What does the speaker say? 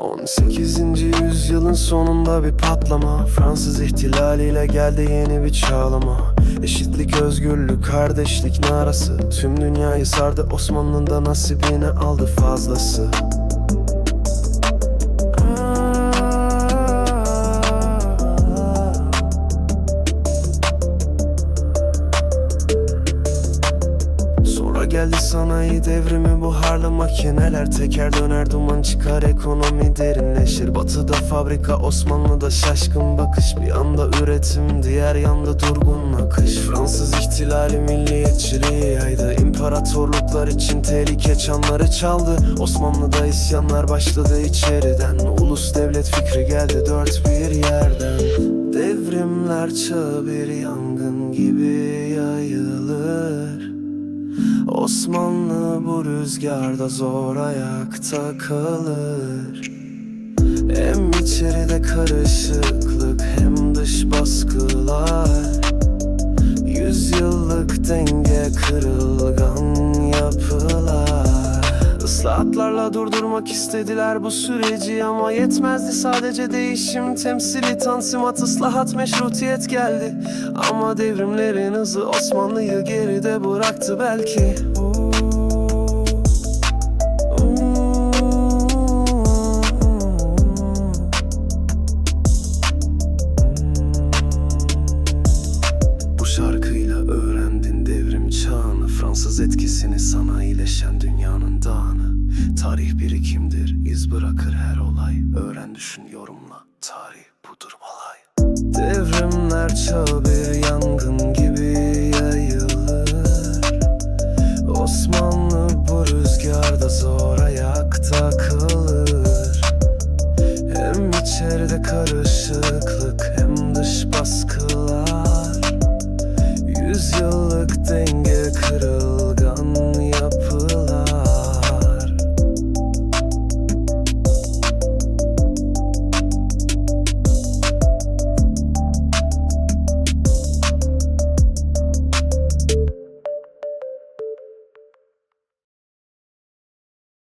18. yüzyılın sonunda bir patlama. Fransız ihtilaliyle geldi yeni bir çağlama. Eşitlik, özgürlük, kardeşlik narası. Tüm dünyayı sardı Osmanlı'da nasibini aldı fazlası Sonra geldi sanayi devrimi buharlı makineler. Teker döner duman çıkar ekonomi derinleşir. Batıda fabrika Osmanlı'da şaşkın bakış. Bir anda üretim diğer yanda durgun akış. Fransız ihtilali milliyetçiliği yaydı. İmparatorluklar için tehlike çanları çaldı. Osmanlı'da isyanlar başladı içeriden. Ulus devlet fikri geldi dört bir yerden. Devrimler çağı bir yangın Osmanlı bu rüzgarda zor ayakta kalır. Hem içeride karışıklık hem dış baskılar. Yüzyıllık denge kırılgan Islahatlarla durdurmak istediler bu süreci Ama yetmezdi. Sadece değişim temsili Tanzimat ıslahat meşrutiyet geldi. Ama devrimlerin hızı Osmanlı'yı geride bıraktı belki. Bu Fransız etkisini sanayileşen dünyanın dağını. Tarih birikimdir iz bırakır her olay. Öğren düşün yorumla. Tarih budur olay Devrimler çağı bir yangın gibi yayılır. Osmanlı bu rüzgarda zor ayakta kalır. Hem içeride karışıklık